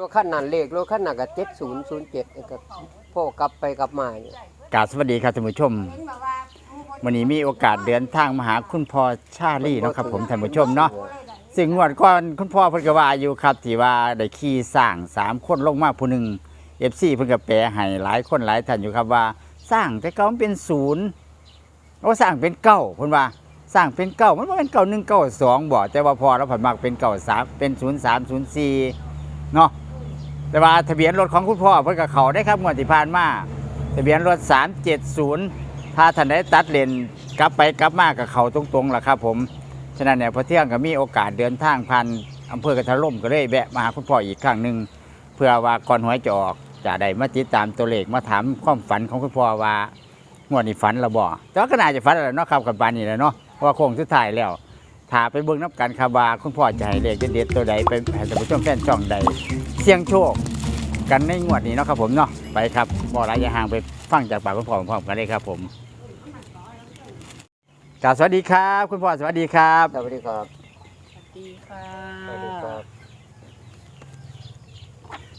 รถขั้นนั้นเลขรถขั้นนั้นก็เจ็ดศูนย์ศูนย์เจ็ดก็พ่อกลับไปกลับมาอยู่กราบสวัสดีครับท่านผู้ชมวันนี้มีโอกาสเดินทางมาหาคุณพ่อชาลี่เนาะครับผมท่านผู้ชมเนาะสิ่งงวดก่อนคุณพ่อเพิ่นก็ว่าอยู่ครับที่ว่าได้ขี่สร้างสามคนลงมาผู้หนึ่งเอฟซีเพิ่นก็แปลให้หลายคนหลายท่านอยู่ครับว่า สร้างแต่เก่ามันเป็นศูนย์โอ้สร้างเป็นเก้าเพิ่นว่าสร้างเป็นเก้ามันบ่เป็นเก้าหนึ่งเก้าสองบ่แต่ว่าพอแล้วผันมักเป็นเก้าสามเป็นศูนย์สามศูนย์สี่เนาะ แต่ว่าทะเบียนรถของคุณพ่อเพิ่นก็เขาได้ครับงวดที่ผ่านมาทะเบียนรถ 370 ถ้าท่านได้ตัดเลนกลับไปกลับมากับเขาตรงๆล่ะครับ ผมฉะนั้นเนี่ยพอเที่ยงก็มีโอกาสเดินทางผ่านอำเภอกระทะล่มก็เลยแวะมาหาคุณพ่ออีกครั้งหนึ่งเพื่อว่าก่อนหวยจะออกจะได้มาติดตามตัวเลขมาถามความฝันของคุณพ่อว่างวดนี้ฝันระบ่แต่ว่าก็น่าจะฝันแล้วเนาะครับกับปานนี้แหล้วเนาะเพราะว่าโค้งสุดท้ายแล้วถ้าไปเบิ่งนับกันครับว่าคุณพ่อจะให้เลขเด็ดๆตัวใดไปให้ท่านผู้ชมแฟนช่องใด เสี่ยงโชคกันในงวดนี้เนาะครับผมเนาะไปครับบ่ระยะห่างไปฟังจากปากคุณพ่อพร้อมๆกันเลยครับผมกราบสวัสดีครับ คุณพ่อสวัสดีครับสวัสดีครับสวัสดีค่ะสวัสดีครับ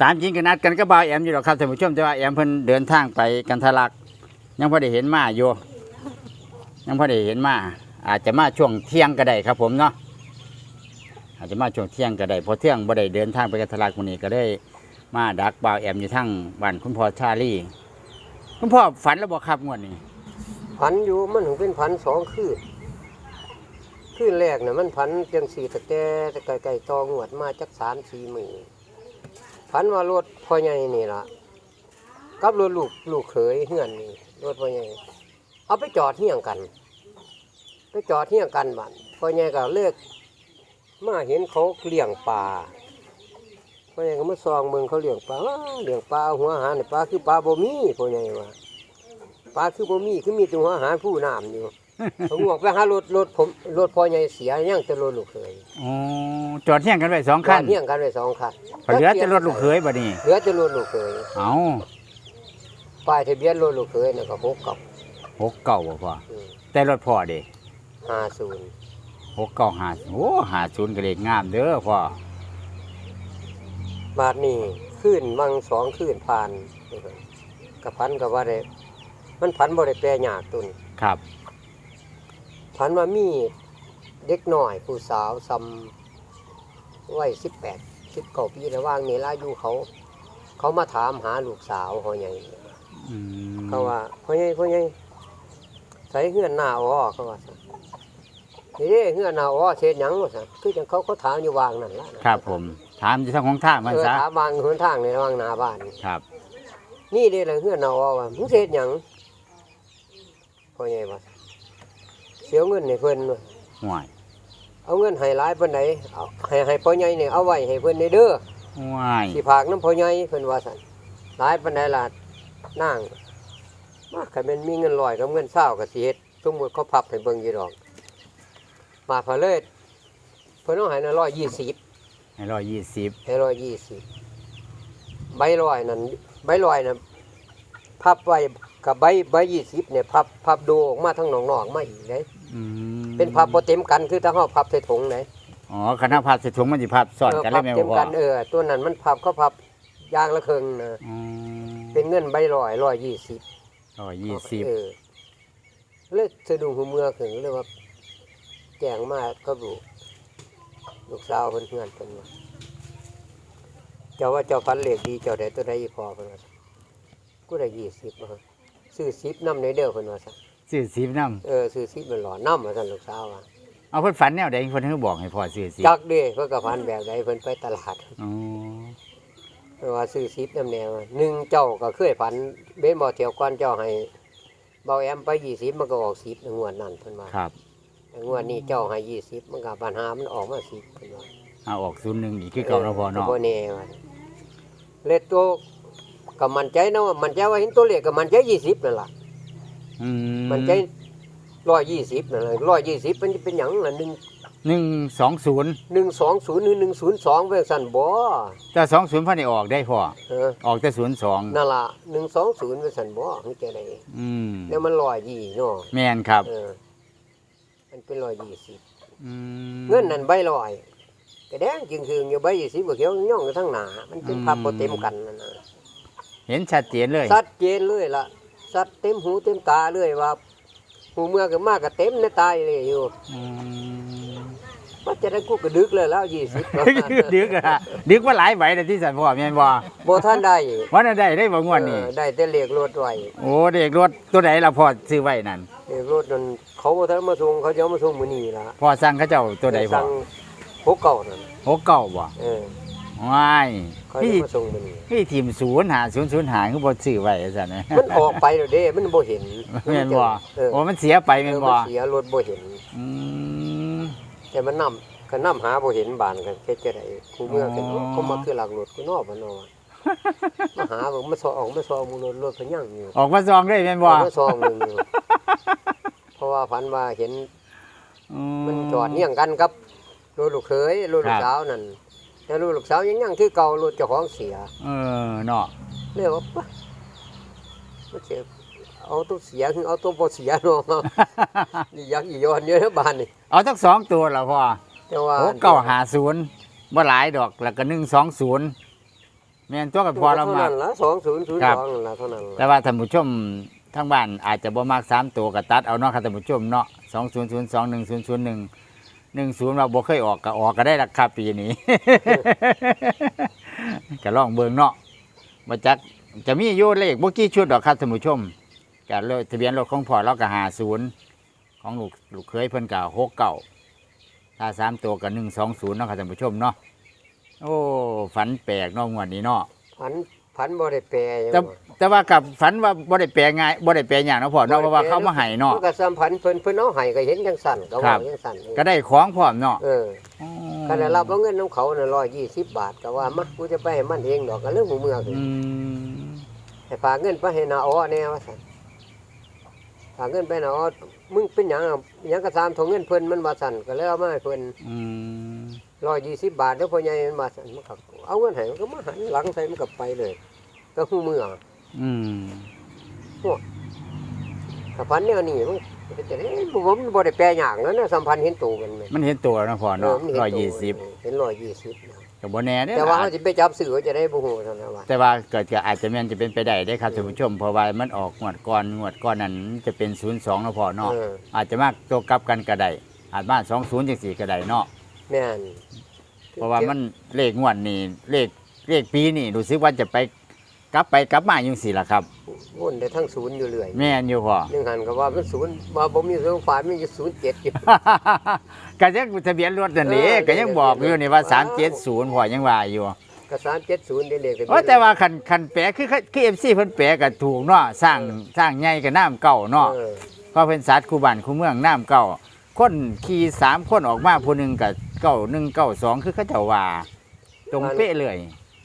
ตามจริงกันนัดกันก็บ่าวแอมอยู่หรอกครับท่านผู้ชมแต่ว่าแอมเพิ่นเดินทางไปกันทะลัก ยังพอได้เห็นมาอยู่ยังพอได้เห็นมาอาจจะมาช่วงเที่ยงก็ได้ครับผมเนาะ อาจจะมาช่วงเที่ยงก็ได้เพอเที่ยงบ่ได้เดินทางไปกันทลักมื้อนี้ก็ได้มาดักบ่าวแอมอยู่ทั้งบ้านคุณพ่อชาลีคุณพ่อฝันแล้วบ่ครับงวดนี้พันอยู่มันถึงเป็นพันสองคืนคืนแรกเนี่ยมันพันจังสี่ตะแกตะไก่ไก่ตองหวดมาจักสามสี่หมื่นพันว่ารถพ่อใหญ่นี่ล่ะกับรถลูกลูกเขยเฮือนนี่รถพ่อใหญ่เอาไปจอดเที่ยงกัน ไปจอดเที่ยงกันบัดพ่อใหญ่ก็เลิก มาเห็นเขาเลี้ยงปลาพ่อใหญ่ก็มาซองเมืองเขาเลี้ยงปลาอ้าเลี้ยงปลาหัวอาหารนี่ปลาคือปลาบ่มีพ่อใหญ่ว่าปลาคือบ่มีคือมีแตัวหาผู้น้ำอยู่ผมบอกไปหารถรถผมรถพ่อใหญ่เสียยังแต่รถลูกเขยอ๋อจอดเที่ยงกันไว้สองคันจอดเที่ยงกันไว้สองคันเหลือจะรถลูกเขยบ่นี่เหลือแต่รถลูกเขยเอาป้ายทะเบียนรถลูกเขยน่ะก็หกกับหกเก่าบ่พ่อแต่รถพ่อเด้ห้าศูนย์ หกเก่าหาโอ้หาศูนย์ก็เลขงามเด้อพ่อ บาทนี่ขึ้นมังสองขึ้นผ่านกับพันกับว่าได้มันพันบ่ได้แปลยากตุนครับ พันว่ามีเด็กน้อยผู้สาวซ้ำวัยสิบแปดสิบเก้าปีระหว่างนี้ลาอยู่เขา เขามาถามหาลูกสาวเขาใหญ่อืมเขาว่าพ่อใหญ่พ่อใหญ่ใส่เฮือนหน้าอ้อเขาว่าซั่ นนี่เด้เฮือนหน้าอ้อเฮ็ดหยังว่าซั่นคือจังเขาเขาถามอยู่วางนั่นล่ะนะครับผม ถามอยู่ทางของทางมันเออซะถามวางหนทางในระหว่างหน้าบ้าน ครับ นี่เด้ละเฮือนหน้าอ้อว่ามึงเฮ็ดหยังพ่อใหญ่ว่าเสียเงินให้เพิ่นว่ะห่วยเอาเงินให้หลายปานใดเอาให้ให้พ่อใหญ่นี่เอาไว้ให้เพิ่นได้เด้อห่วยสิฝากน้ำพ่อใหญ่เพิ่นว่าซั่นหลายปานใดล่ะนางมาคันแม่นมีเงินร้อยกับเงิน20ก็สิเฮ็ดสมมุติเขาพับให้เบิ่งอยู่ดอก มาพะเลยเพิ่นเอาให้น่ะ120ให้ร้อยยี่สิบให้120ใบร้อยนั่นใบร้อยน่ะพับไว้กับใบใบ20เนี่ยพับพับดูออกมาทั้งนอกๆมาอีกเด้อืมเป็นพับบ่เต็มกันคือถ้าเฮาพับใส่ถุงเด้อ๋อคณะพับใส่ถุงมันสิพับสอดกันเอเลยแม่อพับเต็มพ่อกันเออตัวนั้นมันพับเขาพับยางละครึ่งนะอืมเป็นเงินใบร้อย120ร้อยยี่สิบเออเลยสะดุ้งหูเมื่อขึ้นเลยว่าแจ้งมาก็ลูกลูกสาวเพิ่นเพื่อนเพิ่นว่าเจ้าว่าเจ้าฟันเหล็กดีเจ้าได้ตัวใดอีพอเพิ่นว่าซั่นกูได้ยี่สิบมาซื้อสิบน้ำในเด้อเพิ่นว่าซั่นซื้อสิบน้เออซื้อสิบมันหล่อน้ำว่าซั่นลูกสาวว่าำเอาเพิ่นฝันแนวใดเพิ่นให้บอกให้พ่อซื้อสิบจักเด้เพิ่นก็พันแบบใดเพิ่นไปตลาดอ๋อเพิ่นว่าซื้อสิบน้ำแนวหนึ่งเจ้าก็เคยฝันเบ้นบ่เที่ยวก่อนเจ้าให้เบาแอมไปยี่สิบมันก็ออกสิบในงวดนั้นเพิ่นว่าครับ งวดนี้เจ้าให้ยี่สิบมันกับปัญหามันออกมาสิบเพิ่นว่าเอาออกศูนย์หนึ่งอีกคือเก่าแล้วพ่อเนาะบ่แน่ว่าเลขตัวก็มั่นใจนะว่ามั่นใจว่าเห็นตัวเลขก็มั่นใจยี่สิบนั่นล่ะอืมมั่นใจร้อยยี่สิบนั่นแหละร้อยยี่สิบมันจะเป็นหยังล่ะหนึ่งหนึ่งสองศูนย์หนึ่งสองศูนย์หรือหนึ่งศูนย์สองเพื่อสั่นบ่แต่สองศูนย์พันได้ออกได้พ่อเออออกแต่ศูนย์สองนั่นล่ะหนึ่งสองศูนย์เพื่อสั่นบ่คือจะได้อืมแล้วมันร้อยยี่เนาะแม่นครับ เออมัน เป็นร้อยยี่สิบอืมเงินนั่นใบร้อยแก็แดงจึงคืออยู่ใบยี่สิบกว่าเขียวย่องอยู่ทั้งหนา มันเป็นภาพบ่เต็มกันนั่นนะเห็นชัดเจนเลยชัดเจนเลยล่ะชัดเต็มหูเต็มตาเลยว่าหูเมื่อก็มากก็เต็มในตายเลยอยู่อืมว่าจะได้กูก็ดึกเลยแล้วยี่สิบดึกอะดึกว่าหลายใบแต่ที่สันพ่อแม่นบ่บ่ท่านได้วันนั้นได้ได้บ่งวดนี้เออได้แต่เลขรถไว้โอ้เด็กรถตัวไหนล่ะพ่อซื้อไว้นั่น เลขรถนั่นเขาบ่ทันมาส่งเขาจะเอามาส่งมื้อนี้ล่ะพ่อสั่งเขาเจ้าตัวใดพ่อสั่งหกเก่านั่นหกเก้าบ่เออว้ายเขาพี่จะมาส่งมื้อนี้พี่ทีมศูนย์หาศูนย์ศูนย์หาคือบ่ซื้อไว้ซั่นนะมันออกไปแล้วเด้ มันบ่เห็นแม่นบ่เออโอ้มันเสียไปแม่นบ่เออมันเสียรถบ่เห็น อืม แต่มันนำก็นำหาบ่เห็นบานกันเฮ็ดจังได๋กูเมื่อกันอ๋อ เขามาคือหลักรถกูนอกบ่นอกมาหาบ่มาสอออกมาสอมูรถรถก็ยังอยู่ ออกมาซองได้แม่นบ่ออกมาสอหนึงอยู่เพ ราะว่าฝันว่าเห็นอื มันจอดเนียงกันกับรถลูกเขยรถลูกสาวนั่นแต่รถลูกสาวยังยังคือเก่ารถเจ้าของเสียเออเนาะเรียกว่าปะมันเสียเอาตัวเสียคือเอาตัวบ่เสียเนาะ นี่ยังอีย้อนเยอะนะบ้านนี่เอาทั้งสองตัวล่ะพ่อแต่ว่าโอ้เก้าหาศูนย์บ่หลายดอกแล้วก็หนึ่งสองศูนย์แม่นตัวกับพอเราเท่ามา นั้นละ2002ครับนั่นละเท่านั้นละแต่ว่าท่านผู้ชม ทางบ้านอาจจะบ่มากสามตัวก็ตัดเอาเนาะครับท่านผู้ชมเนาะสองศูนย์ศูนย์สองหนึ่งศูนย์ศูนย์หนึ่งหนึ่งศูนย์เราบ่เคยออกก็ออกก็ได้ราคาปีนี้ ก็ลองเบิ่งเนาะมาจักจะมีอยู่เลขบ่กี่ชุดดอกครับท่านผู้ชมก็เลยทะเบียนรถของพ่อเราก็หาศูนย์ของลูกลูกเคยเพิ่นก็หกเก้าถ้าสามตัวก็หนึ่งสองศูนย์เนาะครับท่านผู้ชมเนาะโอ้ฝันแปลกเนาะงวดนี้เนาะพัน พันบ่ได้แปลหยังแต่บ่แต่ว่ากับฝันว่าบ่ได้แปลง่ายบ่ได้แปลอย่างเนาะพ่อเนาะเพราะว่าเขามาให้เนาะ มันก็สัมพันธ์เพิ่นเพิ่นเอาให้ก็เห็นจังสั่นก็ครัว่าบ จังสั่นก็ได้ของพร้อมเนาะเออก็ได้รับเอาเงินของเขาน่ะ120 บาทก็ว่ามากูจะไปให้มันเองดอกก็เรื่องของเมืองอืมให้ฝากเงินไปให้นาอ้อแน่ว่าซั่นฝากเงินไปนาอ้อมึงเป็นหยังอะหยังก็ตามทงเงินเพิ่นมันว่าสั่นก็เลยเอามาให้เพิ่นอืม 120บาทเด้อพ่อใหญ่มันว่าสั่นมันก็เอาเงินให้มันก็มาหันหลังใส่มันก็ไปเลย ก็ฮู้เมืองอืมถ้าพันแนวนี้มันเป็นจังได๋ผมบ่ได้แปลหยังนั่นน่ะสัมพันธ์เห็นตัวมันแม่นมันเห็นตัวเนาะพ่อเอเนาะอมันเห็นร้อยตัวยี่สิบเห็นร้อยยี่สิบนะก็บ่แน่เด้อแต่ว่าล่ะเขาจะไปจับสื่อเขาจะได้บุหูเท่านั้นว่าแต่ว่าเกิดจะอาจจะแม่นจะเป็นไปได้ได้ครับท่านผู้ชมเพราะว่ามันออกงวดก่อนงวดก่อนนั้นจะเป็น 02เนาะพ่อเนาะเอออาจจะมากตัวกลับกันก็ได้อาจมา20จังซี่ก็ได้เนาะ แม่นเพราะว่ามันเลขงวดนี่เลขเลขปีนี่รู้สึกว่าจะไปกลับไปกลับมาจังซี่ล่ะครับวนได้ทั้งศูนย์อยู่เรื่อยแม่นอยู่พ่อหนึ่งหันก็ว่ามันศูนย์ว่าผมมีศูนย์ฝ่ายมันอยู่ศูนย์เจ็ดอยู่ก็ยังทะเบียนรถนั่นนี่เออก็ยังบอกอยู่นี่ว่าว้าว370พ่อยังว่าอยู่ก็สามเจ็ดศูนย์เด็กๆโอ้แต่ว่าคันคันแปลคือคือ FC เพิ่นแปลก็ถูกเนาะสร้างสร้างใหญ่ก็น้ำเก่าเนาะเออเพราะเป็นสัตว์คู่บ้านคู่เมืองน้ำเก่า คนขี่สามคนออกมาผู้หนึงก็เก้าหนึ่งเก้าสองคือเขาเจ้าว่า ตรงเป๊ะเลย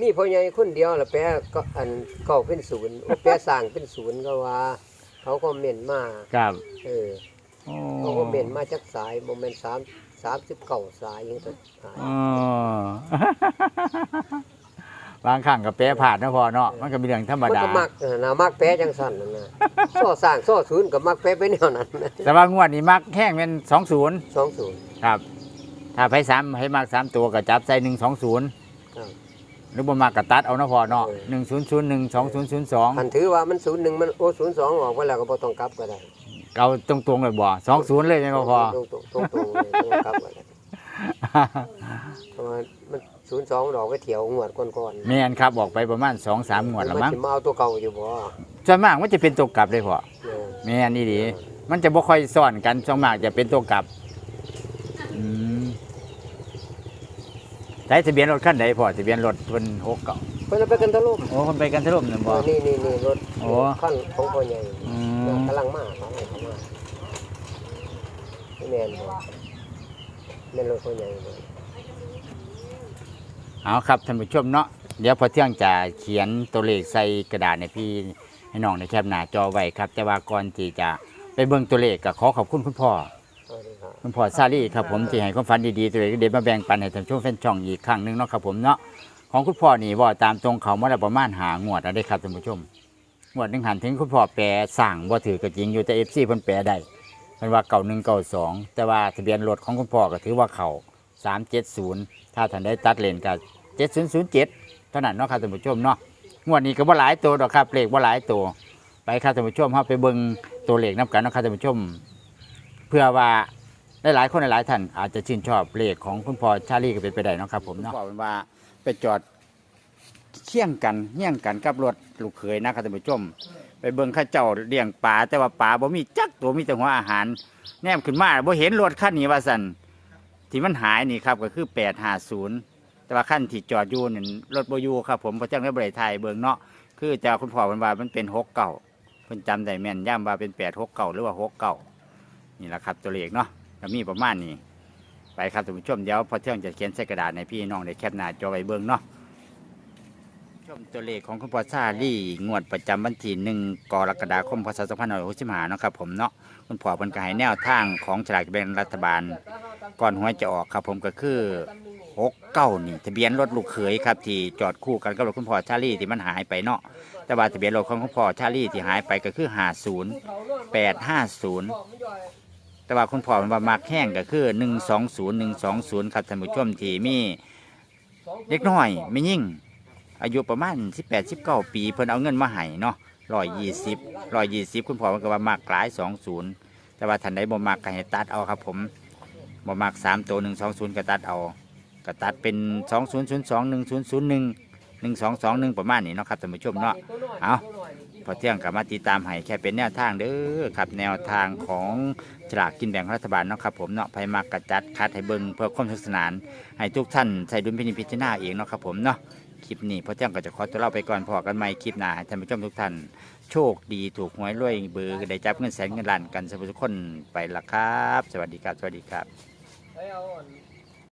มีพ่อใหญ่คนเดียวละแปะก็อันเก่าเป็นศูนย์โอ้แปะสร้างเป็นศูนย์ก็ว่า เขาคอมเมนต์มาครับเออโอ้เขาคอมเมนต์มาจากสายโมเมนต์สามสามสิบเก้าสายอยังตัวสายอ๋อ บางครั้งก็แปลผ่านนะพอเนาะมันก็เป็นเรื่องธรรมมันดา ก็มักเออนะมักแปะจังสั่นนั่นนะ ซ้อสร้างซ้อศูนย์กับมักแปะไปแนวนั้นนะแต่ว่างวดนี้มักแห้งเป็นสองศูนย์สองศูนย์ ครับ ถ้าไปสามให้มักสามตัวก็จับใส่หนึ่งสองศูนย์ครับหรือบ่มักก็ตัดเอานะพอเนาะเออ หนึ่งศูนย์ศูนย์หนึ่งสองศูนย์ศูนย์สองคันถือว่ามันศูนย์หนึ่งมันโอ้ศูนย์สองออกไปแล้วก็บ่ต้องกลับก็ได้เอาตรงๆเลยบ่สองศูนย์เลยไหมบ่พอตรงตรงตรงๆเลยต้องกลับก็ได้ เพราะว่ามันศูนย์สองดอกไปเถียวงวดก่อนๆแม่นครับออกไปประมาณสองสามงวดแล้วมั้งนสิมาเอาตัวเก่าอยู่บ่ส่วนมากมันจะเป็นตัวกลับเลยพอเออแม่นนี่ดี มันจะบ่ค่อยซ่อนกันส่วนมากจะเป็นตัวกลับอืมใช้ทะเบียนรถคันใดพอทะเบียนรถเพิ่นหกเก่าเพิ่นเอาไปกันทะลุโอ้คนไปกันทะลุนั่นบ่ นี่นี่นี่รถโอ้ ขั้นของพ่อใหญ่อืมกำลังมาเขาให้เขามาไม่แม่นบ่ แม่นรถพ่อใหญ่บ่เอาครับท่านผู้ชมเนาะเดี๋ยวพอเที่ยงจะเขียนตัวเลขใส่กระดาษให้พี่ให้น้องในแคปหน้าจอไว้ครับ แต่ว่าก่อนที่จะไปเบิ่งตัวเลขก็ขอขอบคุณคุณพ่อเอาดีครับ คุณพ่อซาลี่ครับผมที่ให้ความฝันดีๆตัวเลขเด็ดมาแบ่งปันให้ท่านผู้ชมแฟนช่องอีกครั้งหนึงเนาะครับผมเนาะของคุณพ่อนี่ว่าตามตรงเขามาแล้วประมาณหางวดแล้วได้ครับท่านผู้ชมงวดหนึงหันถึงคุณพ่อแปลสั่งบ่ถือก็จริงอยู่แต่ FC เพิ่นแปลได้ เพิ่นว่าเก่าหนึ่งเก่าสองแต่ว่าทะเบียนรถของคุณพ่อก็ถือว่าเขาสามเจ็ดศูนย์ถ้าท่านได้ตัดเลนกับเจ็ดศูนย์ศูนย์เจ็ดเท่านั้นเนาะครับท่านผู้ชมเนาะงวดนี้ก็บ่าหลายตัวดอกครับเลขบ่าหลายตัวไปครับท่านผู้ชมเฮาไปเบิ่งตัวเลขนํกันเนาะครับท่านผู้ชม เพื่อว่าหลายๆคนหลายๆท่านอาจจะชื่นชอบเลขของคุณพ่อชาลีก็เป็นไปได้นะครับ ผมเนาะบอกว่าไปจอดเคี่ยงกันเฮี่ยงกันกับรถลูกเขยนะครับท่านผู้ชม ไปเบิ่งข้าเจ้าเลี้ยงปลาแต่ว่าปลาบ่มีจักตัวมีแต่หัวอาหาร แนมขึ้นมาบ่เห็นรถคันนี้ว่าสันที่มันหายนี่ครับก็คือ850แต่ว่าคันที่จอดอยู่นี่รถบ่อยู่ครับผมเพราะจังได้บ่ได้ถ่ายเบิ่งเนาะคือจ้าคุณพ่อเพิ่นว่ามันเป็น69เพิ่นจำได้แม่นย่ำว่าเป็น869หกเก่าหรือว่า69นี่แหละครับตัวเลขเนาะก็มีประมาณนี้ไปครับท่านผู้ชมเดี๋ยวพอเที่ยงจะเขียนใส่กระดาษให้พี่น้องได้แคปหน้าจอไว้เบิ่งเนาะ ชมตัวเลขของคุณพ่อซาลี่งวดประจำวันที่หนึ่งกรกฎาคมพศ2565เนาะครับผมเนาะคุณพ่อเพิ่นก็ให้แนวทางของฉลากกินแบ่งรัฐบาล ก่อนหวยจะออกครับผมก็คือ6เก้านี่ ทะเบียนรถลูกเขยครับที่จอดคู่กันกับรถคุณพ่อชาลี่ที่มันหายไปเนาะแต่ว่าทะเบียนรถของคุณพ่อชาลี่ที่หายไปก็คือ50 850 แต่ว่าคุณพ่อมันว่ามักแห้งก็คือ 120 120 ครับท่านผู้ชมที่มีเล็กน้อยไม่ยิ่ง อายุประมาณ18 19ปี เพิ่นเอาเงินมาให้เนาะ120 120คุณพ่อมันก็ว่ามากหลาย20แต่ว่าท่านใดบ่มักก็ให้ตัดเอาครับ ผมบ่มัก3ตัว120ก็ตัดเอาก็ตัดเป็น2002 1001 1221ประมาณนี้เนาะครับท่านผู้ชมเนาะเอาพอเที่ยงกับมาติดตามให้แค่เป็นแนวทางเด้อครับแนวทางของฉลากกินแบ่งรัฐบาลเนาะครับผมเนาะไผมักกระจัดคัดให้เบิ่งเพื่อความสนุกสนาน ให้ทุกท่านใส่ดุลพินิจพิจารณาเองเนาะครับผมเนาะ คลิปนี้พ่อเจ้าก็จะขอตัวเราไปก่อนพอกันใหม่คลิปหน้าให้ท่านผู้ชมทุกท่านโชคดีถูกหวยรวยเบอร์ได้จับเงินแสนเงินล้านกันสำหรับทุกคนไปละครับ สวัสดีครับ สวัสดีครับ